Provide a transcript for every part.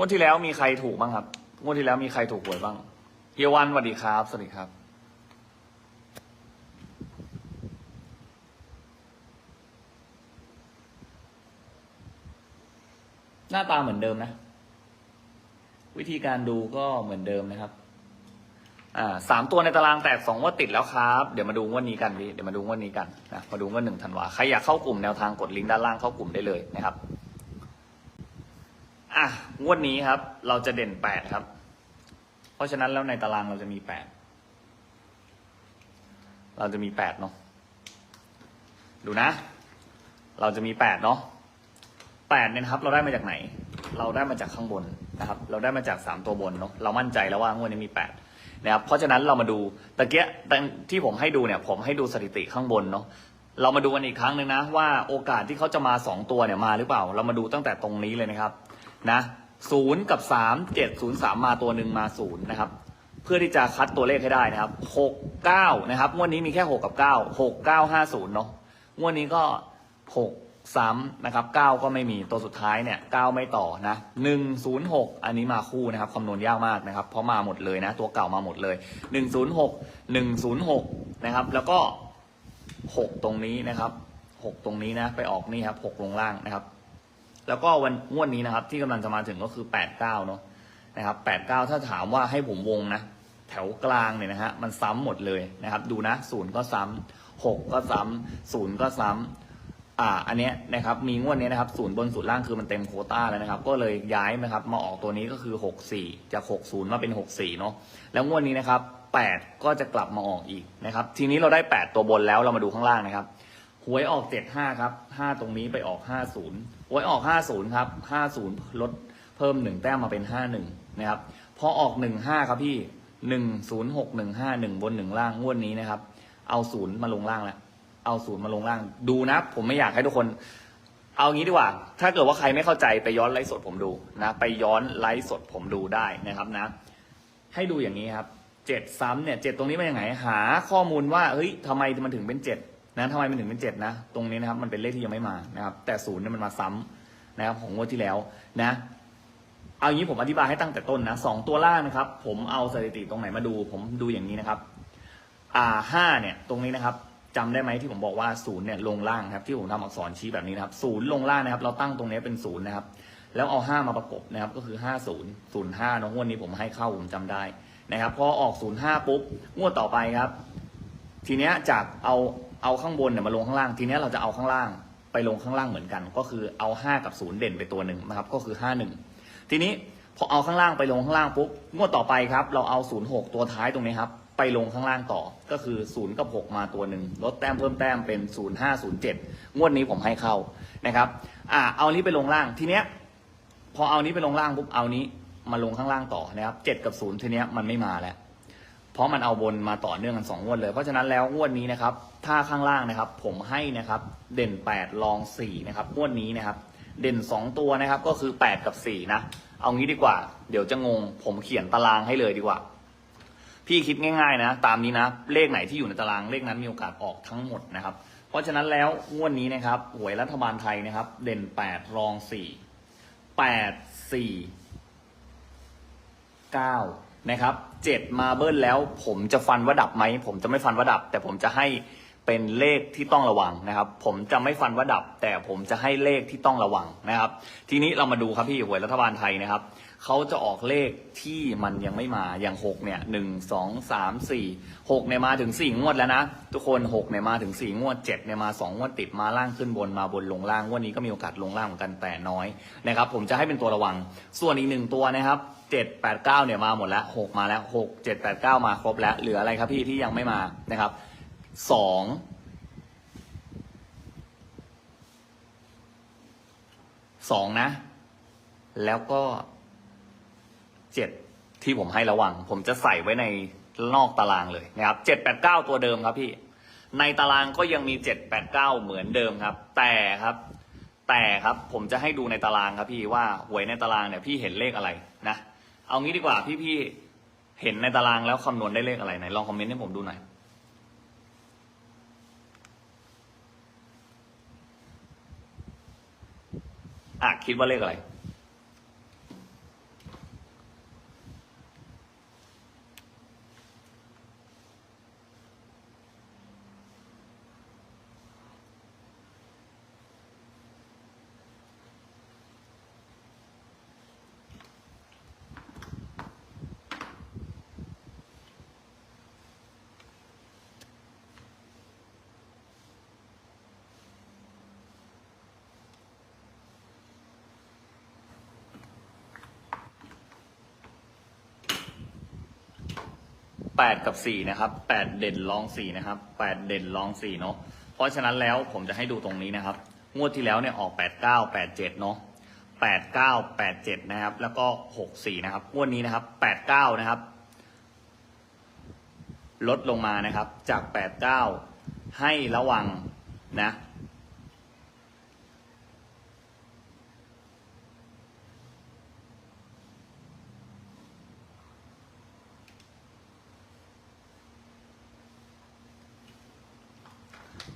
วดที่แล้วมีใครถูกบ้างครับ งวดที่แล้วมีใครถูกหวยบ้างเฮียวันสวัสดีครับ สวัสดีครับ หน้าตาเหมือนเดิมนะ วิธีการดูก็เหมือนเดิมนะครับ อ่าสามตัวในตารางแตกสองงวดติดแล้วครับ เดี๋ยวมาดูงวดนี้กันพี่เดี๋ยวมาดูงวดนี้กันนะ มาดูงวดหนึ่งธันวา ใครอยากเข้ากลุ่มแนวทางกดลิงก์ด้านล่างเข้ากลุ่มได้เลยนะครับ อะงวดนี้ครับ เราจะเด่นแปดครับ เพราะฉะนั้นแล้วในตารางเราจะมีแปดเราจะมีแปดเนาะดูนะ เราจะมีแปดเนาะแปดเนี่ยครับ เราได้มาจากไหน เราได้มาจากข้างบนนะครับ เราได้มาจากสามตัวบนเนาะเรามั่นใจแล้วว่างวดนี้มีแปดนะครับเพราะฉะนั้นเรามาดูตะเกียตอนที่ผมให้ดูเนี่ย ผมให้ดูสถิติข้างบนเนาะเรามาดูกันอีกครั้งหนึ่งนะ ว่าโอกาสที่เขาจะมาสองตัวเนี่ยมาหรือเปล่า เรามาดูตั้งแต่ตรงนี้เลยนะครับ นะศูนย์กับสามเจ็ดศูนย์สามมาตัวหนึ่งมาศูนย์นะครับ เพื่อที่จะคัดตัวเลขให้ได้นะครับหกเก้านะครับงวดนี้มีแค่หกกับเก้าหกเก้าห้าศูนย์เนาะงวดนี้ก็หกซ้ำนะครับเก้าก็ไม่มีตัวสุดท้ายเนี่ยเก้าไม่ต่อนะหนึ่งศูนย์หกอันนี้มาคู่นะครับคำนวณยากมากนะครับ เพราะมาหมดเลยนะ ตัวเก่ามาหมดเลยหนึ่งศูนย์หกหนึ่งศูนย์หกนะครับ แล้วก็หกตรงนี้นะครับหกตรงนี้นะ ไปออกนี่ครับหกลงล่างนะครับ แล้วก็วันงวดนี้นะครับ ที่กำลังจะมาถึงก็คือแปดเก้าเนาะนะครับแปดเก้าถ้าถามว่าให้ผมวงนะแถวกลางเนี่ยนะฮะมันซ้ำหมดเลยนะครับ ดูนะศูนย์ก็ซ้ำหกก็ซ้ำศูนย์ก็ซ้ำอ่าอันเนี้ยนะครับมีงวดนี้นะครับศูนย์บนศูนย์ล่างคือมันเต็มโคต้าแล้วนะครับ ก็เลยย้ายนะครับ มาออกตัวนี้ก็คือหกสี่จากหกศูนย์มาเป็นหกสี่เนาะแล้วงวดนี้นะครับแปดก็จะกลับมาออกอีกนะครับ ทีนี้เราได้แปดตัวบนแล้วเรามาดูข้างล่างนะครับ หวยออกเจ็ดห้าครับห้าตรงนี้ไปออกห้าศูนย์หวยออกห้าศูนย์ครับห้าศูนย์ลดเพิ่มหนึ่งแต้มมาเป็นห้าหนึ่งนะครับพอออกหนึ่งห้าครับพี่หนึ่งศูนย์หกหนึ่งห้าหนึ่งบนหนึ่งล่างงวดนี้นะครับ เอาศูนย์มาลงล่างแล้วเอาศูนย์มาลงล่าง ดูนะ ผมไม่อยากให้ทุกคน เอางี้ดีกว่า ถ้าเกิดว่าใครไม่เข้าใจไปย้อนไลฟ์สดผมดูนะ ไปย้อนไลฟ์สดผมดูได้นะครับนะ ให้ดูอย่างนี้ครับเจ็ดซ้ำเนี่ยเจ็ดตรงนี้มาอย่างไงหาข้อมูลว่าเฮ้ยทำไมมันถึงเป็นเจ็ด นะทำไมมันถึงเป็นเจ็ดนะ ตรงนี้นะครับ มันเป็นเลขที่ยังไม่มานะครับ แต่ศูนย์เนี่ยมันมาซ้ำนะครับของงวดที่แล้วนะ เอางี้ผมอธิบายให้ตั้งแต่ต้นนะสองตัวล่างนะครับ ผมเอาสถิติตรงไหนมาดู ผมดูอย่างนี้นะครับ อ่าห้าเนี่ย ตรงนี้นะครับจำได้ไหมที่ผมบอกว่าศูนย์เนี่ยลงล่างครับที่ผมทำอักษรชี้แบบนี้นะครับศูนย์ลงล่างนะครับ เราตั้งตรงนี้เป็นศูนย์นะครับ แล้วเอาห้ามาประกบนะครับ ก็คือห้าศูนย์ศูนย์ห้าเนอะงวดนี้ผมให้เข้าผมจำได้นะครับ พอออกศูนย์ห้าปุ๊บงวดต่อไปครับ ทีเนี้ยจากเอา เอาข้างบนเนี่ยมาลงข้างล่าง ทีนี้เราจะเอาข้างล่างไปลงข้างล่างเหมือนกัน ก็คือเอาห้ากับศูนย์เด่นไปตัวหนึ่งนะครับ ก็คือห้าหนึ่งทีนี้พอเอาข้างล่างไปลงข้างล่างปุ๊บงวดต่อไปครับ เราเอาศูนย์หกตัวท้ายตรงนี้ครับ ไปลงข้างล่างต่อ ก็คือศูนย์กับหกมาตัวหนึ่งลดแต้มเพิ่มแต้มเป็นศูนย์ห้าศูนย์เจ็ดงวดนี้ผมให้เข้านะครับ อ่า เอานี้ไปลงล่าง ทีเนี้ย พอเอานี้ไปลงล่างปุ๊บ เอานี้มาลงข้างล่างต่อนะครับเจ็ดกับศูนย์ทีเนี้ยมันไม่มาแล้ว เพราะมันเอาบนมาต่อเนื่องกันสองงวดเลย เพราะฉะนั้นแล้วงวดนี้นะครับ ถ้าข้างล่างนะครับ ผมให้นะครับ เด่นแปดรองสี่นะครับงวดนี้นะครับ เด่นสองตัวนะครับ ก็คือแปดกับสี่นะ เอางี้ดีกว่า เดี๋ยวจะงง ผมเขียนตารางให้เลยดีกว่า พี่คิดง่าย ๆ นะ ตามนี้นะ เลขไหนที่อยู่ในตารางเลขนั้นมีโอกาสออกทั้งหมดนะครับ เพราะฉะนั้นแล้วงวดนี้นะครับหวยรัฐบาลไทยนะครับ เด่นแปดรองสี่แปดสี่เก้า นะครับเจ็ดมาเบิลแล้ว ผมจะฟันว่าดับไหมผมจะไม่ฟันว่าดับ แต่ผมจะให้เป็นเลขที่ต้องระวังนะครับ ผมจะไม่ฟันว่าดับ แต่ผมจะให้เลขที่ต้องระวังนะครับ ทีนี้เรามาดูครับพี่หวยรัฐบาลไทยนะครับ เขาจะออกเลขที่มันยังไม่มาอย่างหกเนี่ยหนึ่งสองสามสี่หกเนี่ยมาถึงสี่งวดแล้วนะ ทุกคนหกเนี่ยมาถึงสี่งวดเจ็ดเนี่ยมาสองงวดติดมาล่างขึ้นบนมาบนลงล่างงวันนี้ก็มีโอกาสลงล่างเหมือนกันแต่น้อยนะครับผมจะให้เป็นตัวระวัง ส่วนอีกหนึ่งตัวนะครับเจ็ดแปดเก้าเนี่ยมาหมดแล้วหกมาแล้วหกเจ็ดแปดเก้ามาครบแล้วเหลืออะไรครับพี่ที่ยังไม่มานะครับสองสองนะ แล้วก็ เจ็ดที่ผมให้ระวัง ผมจะใส่ไว้ในนอกตารางเลยนะครับเจ็ดแปดเก้าตัวเดิมครับพี่ ในตารางก็ยังมีเจ็ดแปดเก้าเหมือนเดิมครับ แต่ครับ แต่ครับผมจะให้ดูในตารางครับพี่ว่าหวยในตารางเนี่ยพี่เห็นเลขอะไรนะ เอางี้ดีกว่าพี่พี่เห็นในตารางแล้วคำนวณได้เลขอะไรไหนลองคอมเมนต์ให้ผมดูหน่อยอะคิดว่าเลขอะไร แปดกับสี่นะครับแปดเด่นรองสี่นะครับแปดเด่นรองสี่เนาะเพราะฉะนั้นแล้วผมจะให้ดูตรงนี้นะครับ งวดที่แล้วเนี่ยออกแปดเก้าแปดเจ็ดเนาะแปดเก้าแปดเจ็ดนะครับ แล้วก็หกสี่นะครับงวดนี้นะครับแปดเก้านะครับ ลดลงมานะครับ จากแปดเก้าให้ระวังนะ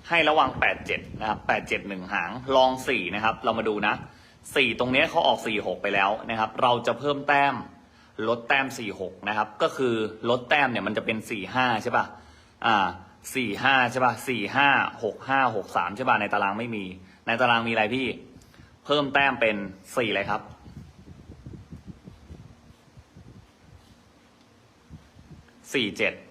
ให้ระวัง 87 นะครับ 87หนึ่งหาง ลอง 4 นะครับ เรามาดูนะ 4 ตรงนี้เขาออก 46 ไปแล้วนะครับ เราจะเพิ่มแต้ม ลดแต้ม 46 นะครับ ก็คือลดแต้มเนี่ยมันจะเป็น 45 ใช่ป่ะ อ่า 45 ใช่ป่ะ 45 65 63 ใช่ป่ะ ในตารางไม่มี ในตารางมีอะไรพี่ เพิ่มแต้มเป็น4เลยครับ 47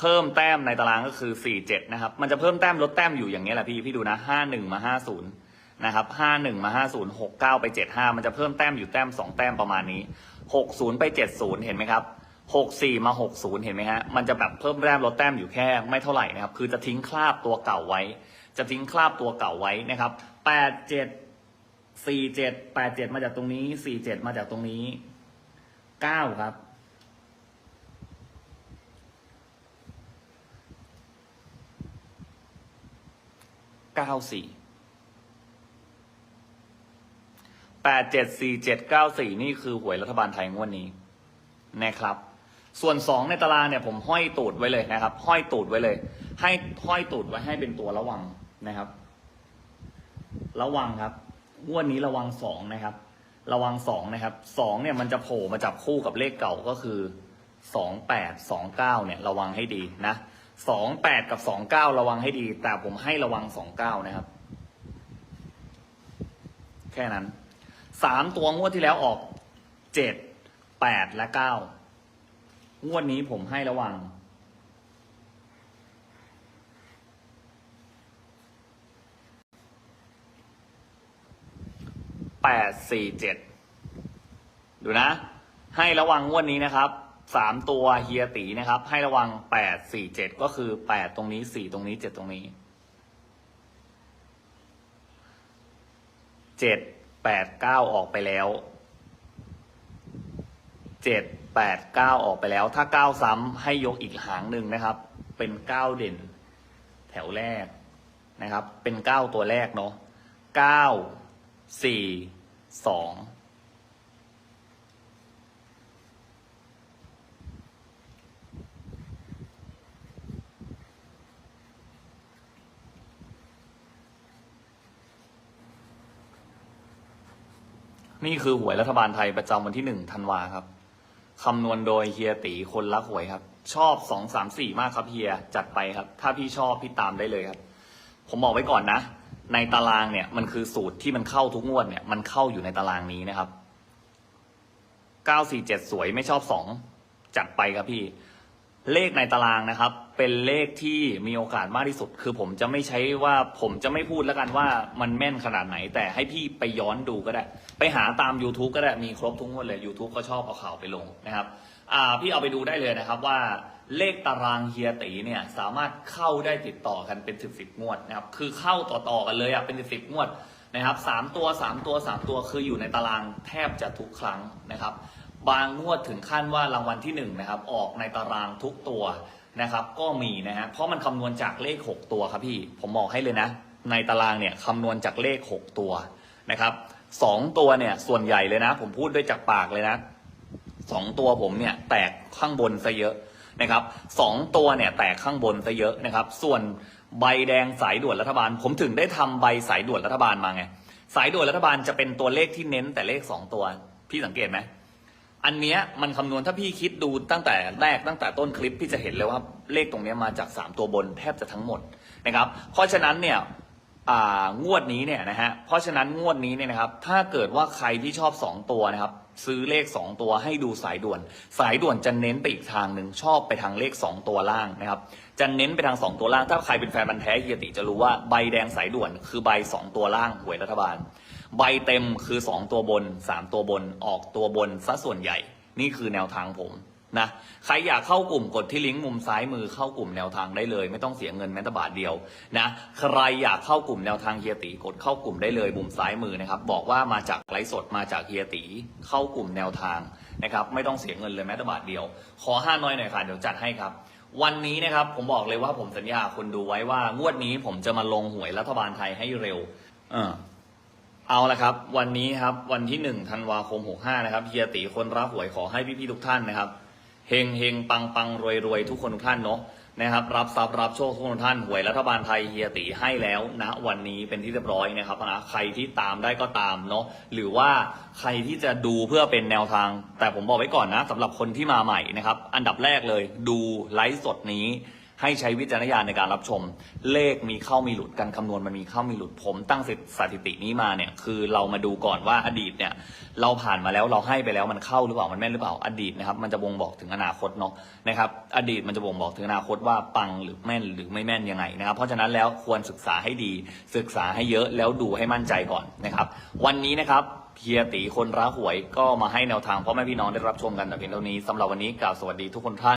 เพิ่มแต้มในตารางก็คือ47นะครับ มันจะเพิ่มแต้มลดแต้มอยู่อย่างนี้แหละพี่ พี่ดูนะ 51 มา 50 นะครับ 51 มา 50 69 ไป 75 มันจะเพิ่มแต้มอยู่แต้ม 2 แต้มประมาณนี้ 60 ไป 70 เห็นไหมครับ 64 มา 60 เห็นไหมฮะ มันจะแบบเพิ่มแต้มลดแต้มอยู่แค่ไม่เท่าไหร่นะครับ คือจะทิ้งคราบตัวเก่าไว้ จะทิ้งคราบตัวเก่าไว้นะครับ 87 47 87 มาจากตรงนี้ 47 มาจากตรงนี้ 9 ครับ เก้าสี่แปดเจ็ดสี่เจ็ดเก้าสี่นี่คือหวยรัฐบาลไทยงวดนี้นะครับ ส่วนสองในตารางเนี่ยผมห้อยตูดไว้เลยนะครับ ห้อยตูดไว้เลย ให้ห้อยตูดไว้ให้เป็นตัวระวังนะครับ ระวังครับงวดนี้ระวังสองนะครับ ระวังสองนะครับสองเนี่ยมันจะโผล่มาจับคู่กับเลขเก่าก็คือสองแปดสองเก้าเนี่ยระวังให้ดีนะ สองแปดกับสองเก้าระวังให้ดี แต่ผมให้ระวังสองเก้านะครับ แค่นั้นสามตัวงวดที่แล้วออกเจ็ดแปดและเก้างวดนี้ผมให้ระวังแปดสี่เจ็ดดูนะ ให้ระวังงวดนี้นะครับ สามตัวเฮียตีนะครับ ให้ระวังแปดสี่เจ็ดก็คือแปดตรงนี้สี่ตรงนี้เจ็ดตรงนี้เจ็ดแปดเก้าออกไปแล้วเจ็ดแปดเก้าออกไปแล้ว ถ้าเก้าซ้ำให้ยกอีกหางหนึ่งนะครับ เป็นเก้าเด่น แถวแรกนะครับ เป็นเก้าตัวแรกเนาะเก้าสี่สอง นี่คือหวยรัฐบาลไทยประจำวันที่หนึ่งธันวาครับคำนวณโดยเฮียตีคนรักหวยครับ ชอบสองสามสี่มากครับเฮียจัดไปครับ ถ้าพี่ชอบพี่ตามได้เลยครับ ผมบอกไว้ก่อนนะ ในตารางเนี่ยมันคือสูตรที่มันเข้าทุกงวดเนี่ยมันเข้าอยู่ในตารางนี้นะครับเก้าสี่เจ็ดสวยไม่ชอบสองจัดไปครับพี่ เลขในตารางนะครับ เป็นเลขที่มีโอกาสมากที่สุด คือผมจะไม่ใช้ว่าผมจะไม่พูดแล้วกันว่ามันแม่นขนาดไหน แต่ให้พี่ไปย้อนดูก็ได้ ไปหาตาม YouTube ก็ได้มีครบทุกงวดเลย YouTube ก็ชอบเอาข่าวไปลงนะครับอ่าพี่เอาไปดูได้เลยนะครับว่าเลขตารางเฮียตีเนี่ยสามารถเข้าได้ติดต่อกันเป็นสิบสิบงวดนะครับคือเข้าต่อๆกันเลยอะเป็นสิบสิบงวดนะครับสามตัวสามตัวสามตัวคืออยู่ในตารางแทบจะทุกครั้งนะครับ บางงวดถึงขั้นว่ารางวัลที่หนึ่งนะครับออกในตารางทุกตัว นะครับ ก็มีนะฮะเพราะมันคำนวณจากเลข 6 ตัวครับพี่ ผมบอกให้เลยนะ ในตารางเนี่ยคำนวณจากเลข 6 ตัวนะครับสองตัวเนี่ยส่วนใหญ่เลยนะ ผมพูดด้วยจากปากเลยนะสองตัวผมเนี่ยแตกข้างบนซะเยอะนะครับสองตัวเนี่ยแตกข้างบนซะเยอะนะครับ ส่วนใบแดงสายด่วนรัฐบาล ผมถึงได้ทำใบสายด่วนรัฐบาลมาไงสายด่วนรัฐบาลจะเป็นตัวเลขที่เน้นแต่เลขสองตัว พี่สังเกตไหม อันเนี้ยมันคำนวณถ้าพี่คิดดูตั้งแต่แรกตั้งแต่ต้นคลิปพี่จะเห็นเลยว่าเลขตรงเนี้ยมาจาก 3 ตัวบนแทบจะทั้งหมดนะครับ เพราะฉะนั้นเนี่ยอ่างวดนี้เนี่ยนะฮะเพราะฉะนั้นงวดนี้เนี่ยนะครับถ้าเกิดว่าใครที่ชอบ 2 ตัวนะครับซื้อเลข 2 ตัวให้ดูสายด่วน สายด่วนจะเน้นไปอีกทางหนึ่งชอบไปทางเลข 2 ตัวล่างนะครับจะเน้นไปทาง 2 ตัวล่าง ถ้าใครเป็นแฟนบันธุ์แท้เฮียติจะรู้ว่าใบแดงสายด่วนคือใบ 2 ตัวล่างหวยรัฐบาล ใบเต็มคือ 2 ตัวบน 3 ตัวบนออกตัวบนซะส่วนใหญ่ นี่คือแนวทางผมนะใครอยากเข้ากลุ่มกดที่ลิงก์มุมซ้ายมือเข้ากลุ่มแนวทางได้เลย ไม่ต้องเสียเงินแม้แต่บาทเดียวนะใครอยากเข้ากลุ่มแนวทางเฮียตีกดเข้ากลุ่มได้เลยมุมซ้ายมือนะครับบอกว่ามาจากไลฟ์สดมาจากเฮียตีเข้ากลุ่มแนวทางนะครับไม่ต้องเสียเงินเลยแม้แต่บาทเดียว ขอห้าน้อยหน่อยค่ะเดี๋ยวจัดให้ครับวันนี้นะครับผมบอกเลยว่าผมสัญญาคนดูไว้ว่างวดนี้ผมจะมาลงหวยรัฐบาลไทยให้เร็ว เออ เอาละครับ วันนี้ครับวันที่หนึ่งธันวาคมหกห้านะครับเฮียตีคนรับหวยขอให้พี่ๆทุกท่านนะครับเฮงเฮงปังปังรวยรวยทุกคนทุกท่านเนาะนะครับ รับทรัพย์รับโชคทุกคนท่านหวยรัฐบาลไทยเฮียตีให้แล้วณวันนี้เป็นที่เรียบร้อยนะครับนะใครที่ตามได้ก็ตามเนาะหรือว่าใครที่จะดูเพื่อเป็นแนวทาง แต่ผมบอกไว้ก่อนนะสำหรับคนที่มาใหม่นะครับ อันดับแรกเลยดูไลฟ์สดนี้ ให้ใช้วิจารณญาณในการรับชม เลขมีเข้ามีหลุดการคำนวณมันมีเข้ามีหลุดผมตั้งสถิตินี้มาเนี่ยคือเรามาดูก่อนว่าอดีตเนี่ยเราผ่านมาแล้วเราให้ไปแล้วมันเข้าหรือเปล่ามันแม่นหรือเปล่าอดีตนะครับมันจะบ่งบอกถึงอนาคตเนาะนะครับอดีตมันจะบ่งบอกถึงอนาคตว่าปังหรือแม่นหรือไม่แม่นยังไงนะครับเพราะฉะนั้นแล้วควรศึกษาให้ดี ศึกษาให้เยอะแล้วดูให้มั่นใจก่อนนะครับวันนี้นะครับเฮียตีคนร้าหวยก็มาให้แนวทางพ่อแม่พี่น้องได้รับชมกันแต่เพียงเท่านี้สำหรับวันนี้กล่าวสวัสดีทุกคนท่าน